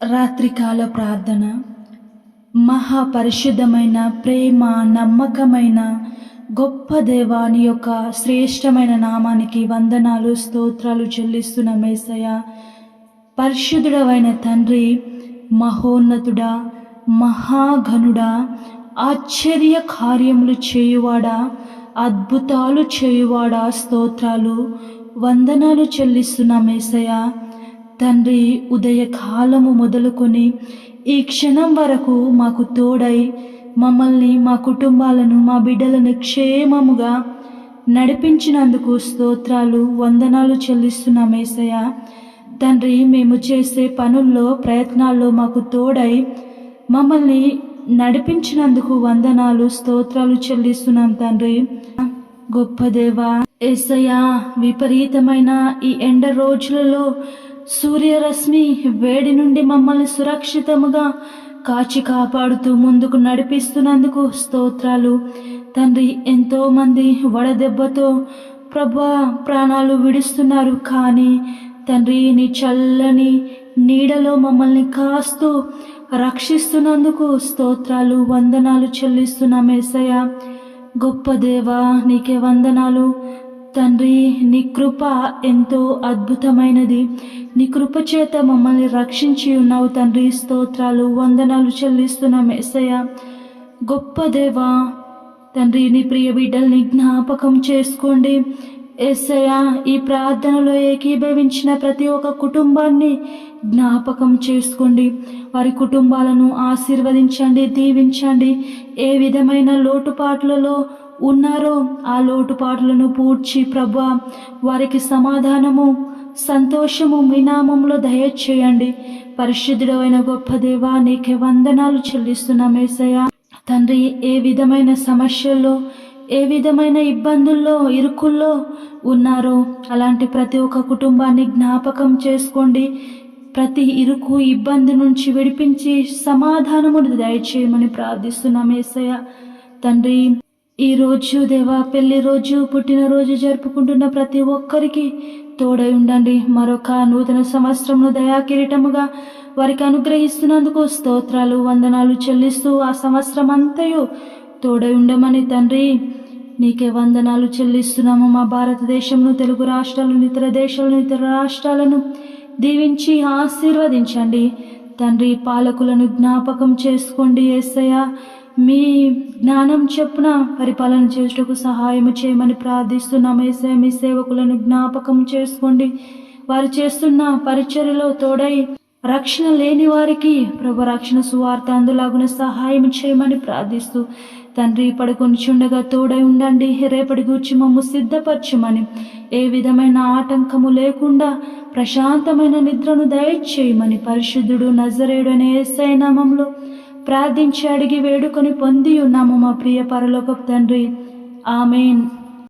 రాత్రికాల ప్రార్థన. మహాపరిశుద్ధమైన ప్రేమ నమ్మకమైన గొప్ప దేవాని యొక్క శ్రేష్టమైన నామానికి వందనాలు స్తోత్రాలు చెల్లిస్తున్న మేసయ పరిశుద్ధుడవైన తండ్రి మహోన్నతుడా మహాఘనుడా ఆశ్చర్య కార్యములు చేయువాడా అద్భుతాలు చేయువాడా స్తోత్రాలు వందనాలు చెల్లిస్తున్న మేసయ తండ్రి ఉదయకాలము మొదలుకొని ఈ క్షణం వరకు మాకు తోడై మమ్మల్ని మా కుటుంబాలను మా బిడ్డలను క్షేమముగా నడిపించినందుకు స్తోత్రాలు వందనాలు చెల్లిస్తున్నాం ఏసయ్య. తండ్రి మేము చేసే పనుల్లో ప్రయత్నాల్లో మాకు తోడై మమ్మల్ని నడిపించినందుకు వందనాలు స్తోత్రాలు చెల్లిస్తున్నాం తండ్రి. గొప్ప దేవా ఏసయ్య విపరీతమైన ఈ ఎండ రోజులలో సూర్యరశ్మి వేడి నుండి మమ్మల్ని సురక్షితముగా కాచి కాపాడుతూ ముందుకు నడిపిస్తున్నందుకు స్తోత్రాలు. తండ్రి ఎంతో మంది వడదెబ్బతో ప్రభా ప్రాణాలు విడుస్తున్నారు. కానీ తండ్రి నీ చల్లని నీడలో మమ్మల్ని కాస్తూ రక్షిస్తున్నందుకు స్తోత్రాలు వందనాలు చెల్లిస్తున్నాం ఏసయ్య. గొప్ప దేవా నీకే వందనాలు. తండ్రి నీ కృప ఎంతో అద్భుతమైనది. నీ కృప చేత మమ్మల్ని రక్షించి ఉన్నావు తండ్రి. స్తోత్రాలు వందనాలు చెల్లిస్తున్నాం ఎస్సయ్య గొప్ప దేవా తండ్రి నీ ప్రియ బిడ్డల్ని జ్ఞాపకం చేసుకోండి. ఎస్సయా ఈ ప్రార్థనలో ఏకీభవించిన ప్రతి ఒక్క కుటుంబాన్ని జ్ఞాపకం చేసుకోండి. వారి కుటుంబాలను ఆశీర్వదించండి దీవించండి. ఏ విధమైన లోటుపాట్లలో ఉన్నారో ఆ లోటుపాట్లను పూడ్చి ప్రభా వారికి సమాధానము సంతోషము మీ నామంలో దయచేయండి. పరిశుద్ధుడమైన గొప్ప దేవా నీకే వందనాలు చెల్లిస్తున్నాం ఏసయ్య. తండ్రి ఏ విధమైన సమస్యల్లో ఏ విధమైన ఇబ్బందుల్లో ఇరుకుల్లో ఉన్నారో అలాంటి ప్రతి ఒక్క కుటుంబాన్ని జ్ఞాపకం చేసుకోండి. ప్రతి ఇరుకు ఇబ్బంది నుంచి విడిపించి సమాధానమును దయచేయమని ప్రార్థిస్తున్నాం ఏసయ్య. తండ్రి ఈ రోజు దేవా పెళ్ళి రోజు పుట్టినరోజు జరుపుకుంటున్న ప్రతి ఒక్కరికి తోడై ఉండండి. మరొక నూతన సంవత్సరంలో దయా కిరీటముగా వారికి అనుగ్రహిస్తున్నందుకు స్తోత్రాలు వందనాలు చెల్లిస్తూ ఆ సంవత్సరం అంతయు తోడై ఉండమని తండ్రి. నీకే వందనాలు చెల్లిస్తున్నాము మా భారతదేశంను తెలుగు రాష్ట్రాలను ఇతర దేశాలను ఇతర రాష్ట్రాలను. దీవించి ఆశీర్వదించండి. తండ్రి పాలకులను జ్ఞాపకం చేసుకోండి ఏసయ్య. మీ జ్ఞానం చెప్పున పరిపాలన చేసేటకు సహాయం చేయమని ప్రార్థిస్తున్నాం ఏసయ్య. మీ సేవకులను జ్ఞాపకం చేసుకోండి. వారు చేస్తున్న పరిచర్యలో తోడై రక్షణ లేని వారికి ప్రభు రక్షణ సువార్త అందులాగున సహాయం చేయమని ప్రార్థిస్తూ తండ్రి పడుకొని చుండగా తోడై ఉండండి. రేపటి గూర్చి మమ్ము సిద్ధపరచమని ఏ విధమైన ఆటంకము లేకుండా ప్రశాంతమైన నిద్రను దయచేయమని పరిశుద్ధుడు నజరేడు అనే ఏసై నామంలో ప్రార్థించి అడిగి వేడుకొని పొంది ఉన్నాము మా ప్రియ పరలోక తండ్రి. ఆమెన్.